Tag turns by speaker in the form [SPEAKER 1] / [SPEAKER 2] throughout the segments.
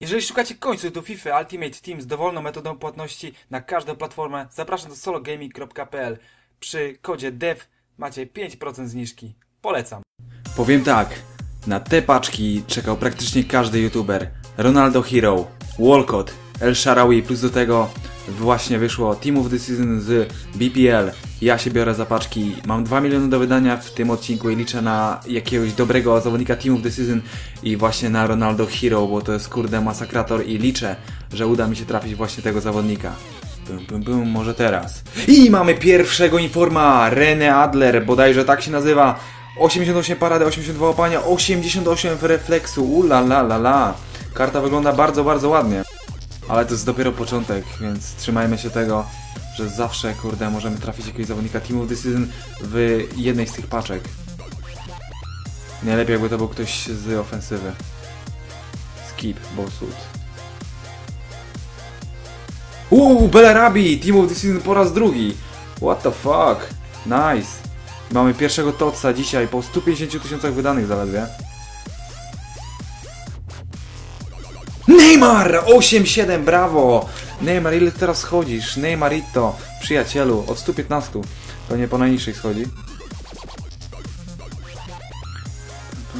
[SPEAKER 1] Jeżeli szukacie końców do FIFA Ultimate Team z dowolną metodą płatności na każdą platformę, zapraszam do sologaming.pl. Przy kodzie DEV macie 5% zniżki. Polecam. Powiem tak, na te paczki czekał praktycznie każdy youtuber. Ronaldo Hero, Walcott, El Sharawi, plus do tego właśnie wyszło Team of the Season z BPL. Ja się biorę za paczki, mam 2 miliony do wydania w tym odcinku i liczę na jakiegoś dobrego zawodnika Team of the Season i właśnie na Ronaldo Hero, bo to jest kurde masakrator i liczę, że uda mi się trafić właśnie tego zawodnika. Bum, bum, bum, może teraz. I mamy pierwszego informa, René Adler, bodajże tak się nazywa. 88 parady, 82 łapania, 88 w refleksu, ula la la la. Karta wygląda bardzo, bardzo ładnie. Ale to jest dopiero początek, więc trzymajmy się tego, że zawsze, kurde, możemy trafić jakiegoś zawodnika Team of Season w jednej z tych paczek. Najlepiej jakby to był ktoś z ofensywy. Skip, Bosswood. Uuu, Belarabi! Team of Season po raz drugi! What the fuck? Nice! Mamy pierwszego Totsa dzisiaj po 150 tysiącach wydanych zaledwie. Neymar! 8-7, brawo! Neymar, ile teraz schodzisz? Neymarito, przyjacielu, od 115. To nie po najniższej schodzi.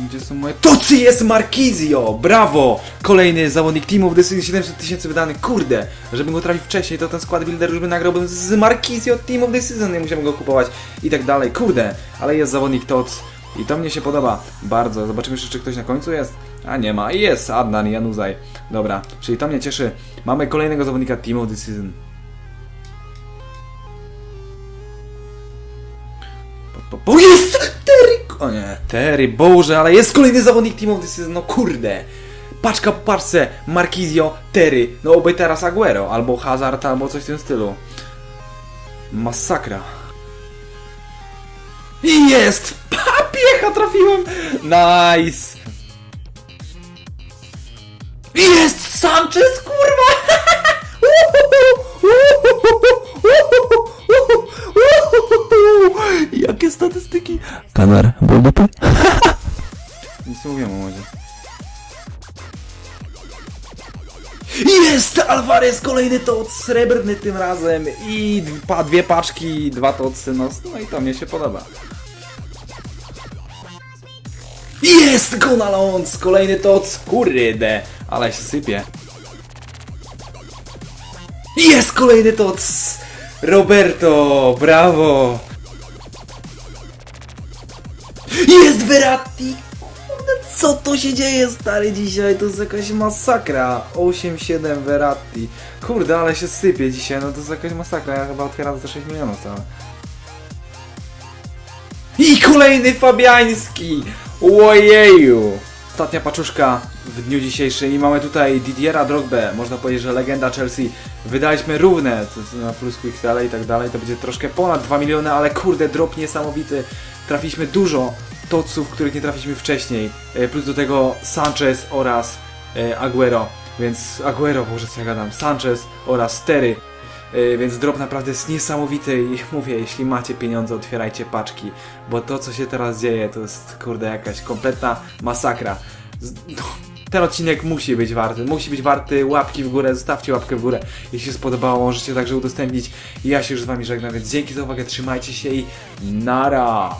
[SPEAKER 1] Gdzie są moje... Tocy jest Markizio! Brawo! Kolejny zawodnik Team of the Season, 700 tysięcy wydanych. Kurde! Żebym go trafił wcześniej, to ten skład builder już by nagrałbym z Markizio Team of Season, nie musiałem go kupować i tak dalej. Kurde! Ale jest zawodnik Tots i to mnie się podoba bardzo. Zobaczymy jeszcze, czy ktoś na końcu jest. A nie ma. Jest Adnan Januzaj. Dobra, czyli to mnie cieszy. Mamy kolejnego zawodnika Team of the Season. Po, jest! Terry! O nie, Terry, Boże, ale jest kolejny zawodnik Team of the Season, no kurde! Paczka po paczce, Markizio, Terry, no oby teraz Aguero, albo Hazard, albo coś w tym stylu. Masakra. I jest! Papiecha trafiłem! Nice! I jest Sanchez, kurwa! Jakie statystyki?
[SPEAKER 2] Kanar, byłby ty?
[SPEAKER 1] Nic nie mówiłem o modzie. Jest! Alvarez, kolejny tot, srebrny tym razem i dwa, dwie paczki, dwa tocy, no, no i to mnie się podoba. Jest! Gonalons, kolejny tot, kurde, ale się sypie. Jest kolejny tot! Roberto, brawo! Jest Verratti! Kurde, co to się dzieje stary dzisiaj? To jest jakaś masakra. 8-7 Verratti. Kurde, ale się sypie dzisiaj, no to jest jakaś masakra. Ja chyba otwieram za 6 milionów całe. I kolejny Fabiański! Ojeju! Ostatnia paczuszka w dniu dzisiejszym i mamy tutaj Didiera Drogbę, można powiedzieć, że legenda Chelsea. Wydaliśmy równe na plus Quickstyle i tak dalej, to będzie troszkę ponad 2 miliony, ale kurde, drop niesamowity. Trafiliśmy dużo toców, których nie trafiliśmy wcześniej. E, Plus do tego Sanchez oraz e, Aguero, więc Aguero, boże co ja gadam, Sanchez oraz Terry. E, Więc drop naprawdę jest niesamowity i mówię, jeśli macie pieniądze, otwierajcie paczki, bo to co się teraz dzieje to jest kurde jakaś kompletna masakra. No, Ten odcinek musi być warty, musi być warty łapki w górę, zostawcie łapkę w górę, jeśli się spodobało, możecie także udostępnić. Ja się już z wami żegnam, więc dzięki za uwagę, trzymajcie się i nara!